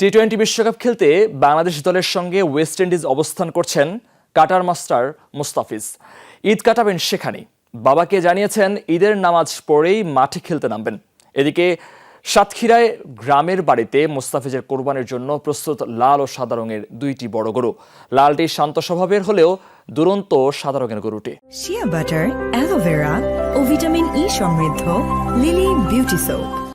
T twenty বিশ্বকাপ খেলতে বাংলাদেশ দলের সঙ্গে ওয়েস্ট ইন্ডিজ অবস্থান করছেন কাটার মাস্টার মুস্তাফিজ। ঈদ কাটাবেন সেখানেই। বাবাকে জানিয়েছেন ঈদের নামাজ পড়েই মাঠে খেলতে নামবেন। এদিকে সাতক্ষীরায় গ্রামের বাড়িতে মুস্তাফিজের কোরবানির জন্য প্রস্তুত লাল ও সাদা রঙের দুইটি বড় গরু। লালটি শান্ত স্বভাবের হলেও দুরন্ত সাদা রঙের গরুটি। Shea butter aloe vera vitamin E সমৃদ্ধ লিলি বিউটি সোপ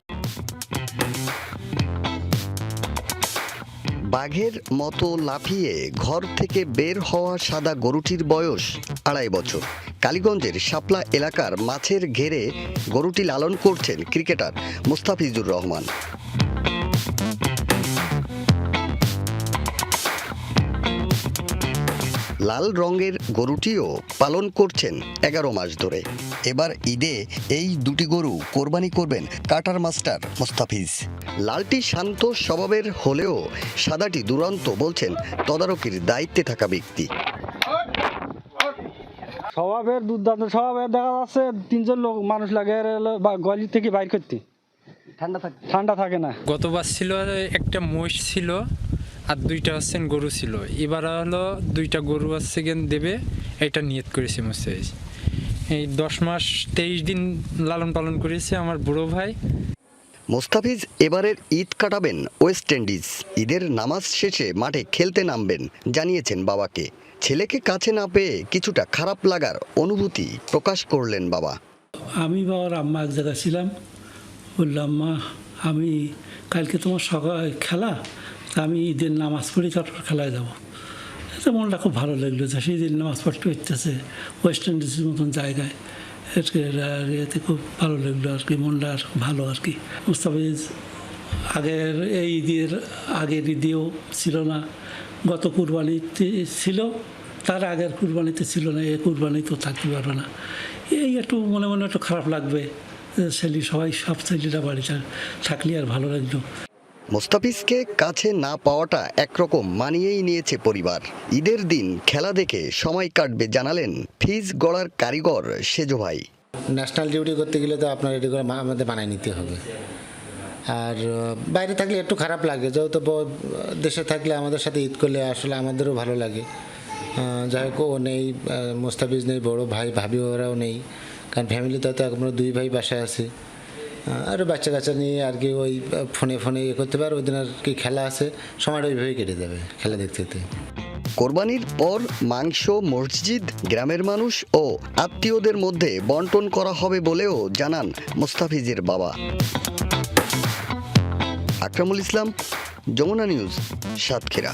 বাঘের মতো লাফিয়ে ঘর থেকে বের হওয়া সাদা গরুটির বয়স আড়াই বছর। কালীগঞ্জের শাপলা এলাকার মাছের ঘেরে গরুটি লালন করছেন ক্রিকেটার মুস্তাফিজুর রহমান। লাল রঙের গরুটিও পালন করছেন এগারো মাস ধরে। এবার ঈদে এই দুটি গরু কোরবানি করবেন কাটার মাস্টার মোস্তাফিজ। লালটি শান্ত স্বভাবের হলেও সাদাটি দুরন্ত বলছেন তদারকির দায়িত্বে থাকা ব্যক্তি। স্বভাবের দুর্দান্ত স্বভাবের দেখা যাচ্ছে তিনজন লোক মানুষ লাগে বা গলি থেকে বাইর করতে। ঠান্ডা থাকে। ঠান্ডা থাকে না। গতবার ছিল একটা মহিষ ছিল আর দুইটা হচ্ছেন গরু ছিল। এবার হলো দুইটা গরু হচ্ছে গেন দেবে এটা নিয়ত করেছে মুস্তাফিজ এই দশ মাস তেইশ দিন লালন পালন করেছে আমার বুড়ো ভাই। মোস্তাফিজ এবারের ঈদ কাটাবেন ওয়েস্ট ইন্ডিজ। ঈদের নামাজ শেষে মাঠে খেলতে নামবেন জানিয়েছেন বাবাকে। ছেলেকে কাছে না পেয়ে কিছুটা খারাপ লাগার অনুভূতি প্রকাশ করলেন বাবা। আমি বাবার আম্মা এক জায়গায় ছিলাম। বললাম মা আমি কালকে তোমার সকাল খেলা আমি ঈদের নামাজ পড়ি তারপর খেলায় যাব। এতে মনটা খুব ভালো লাগল যে সেই দিন নামাজ পড়তে হইতেছে ওয়েস্ট ইন্ডিজের মতন জায়গায়। এতে খুব ভালো লাগল আর কি, মনটা আর ভালো আর কি। মুস্তাফিজ আগের এই ঈদের আগের ঈদেও ছিল না। গত কুরবানিতে ছিল, তার আগের কুরবানিতে ছিল না, এই কুরবানি তো থাকতে পারবে না। এই একটু মনে মনে একটু খারাপ লাগবে ছেলে সবাই সব ছেলেরা বাড়িতে থাকলে আর ভালো লাগতো। মোস্তাফিজকে কাছে না পাওয়াটা একরকম মানিয়েই নিয়েছে পরিবার। ঈদের দিন খেলা দেখে সময় কাটবে জানালেন ফিজ গড়ার কারিগর সেজো ভাই। ন্যাশনাল ডিউটি করতে গেলে তো আপনার এটি করে আমাদের বানায় নিতে হবে। আর বাইরে থাকলে একটু খারাপ লাগে। যেহেতু দেশে থাকলে আমাদের সাথে ঈদ করলে আসলে আমাদেরও ভালো লাগে। যাই হোক, ও নেই মোস্তাফিজ নেই, বড় ভাই, ভাবি, ওরাও নেই। কারণ ফ্যামিলিতে তো আমরা দুই ভাই বাসায় আছি। আর বাচ্চা কাচ্চা নিয়ে আর কি ওই ফোনে ফোনে ইয়ে করতে পারে, ওই দিন আর কি খেলা আছে, সময়টা ওইভাবেই কেটে যাবে খেলা দেখতে দেখতে। কোরবানির পর মাংস, মসজিদ, গ্রামের মানুষ ও আত্মীয়দের মধ্যে বন্টন করা হবে বলেও জানান মোস্তাফিজের বাবা। আকরামুল ইসলাম, যমুনা নিউজ, সাতক্ষীরা।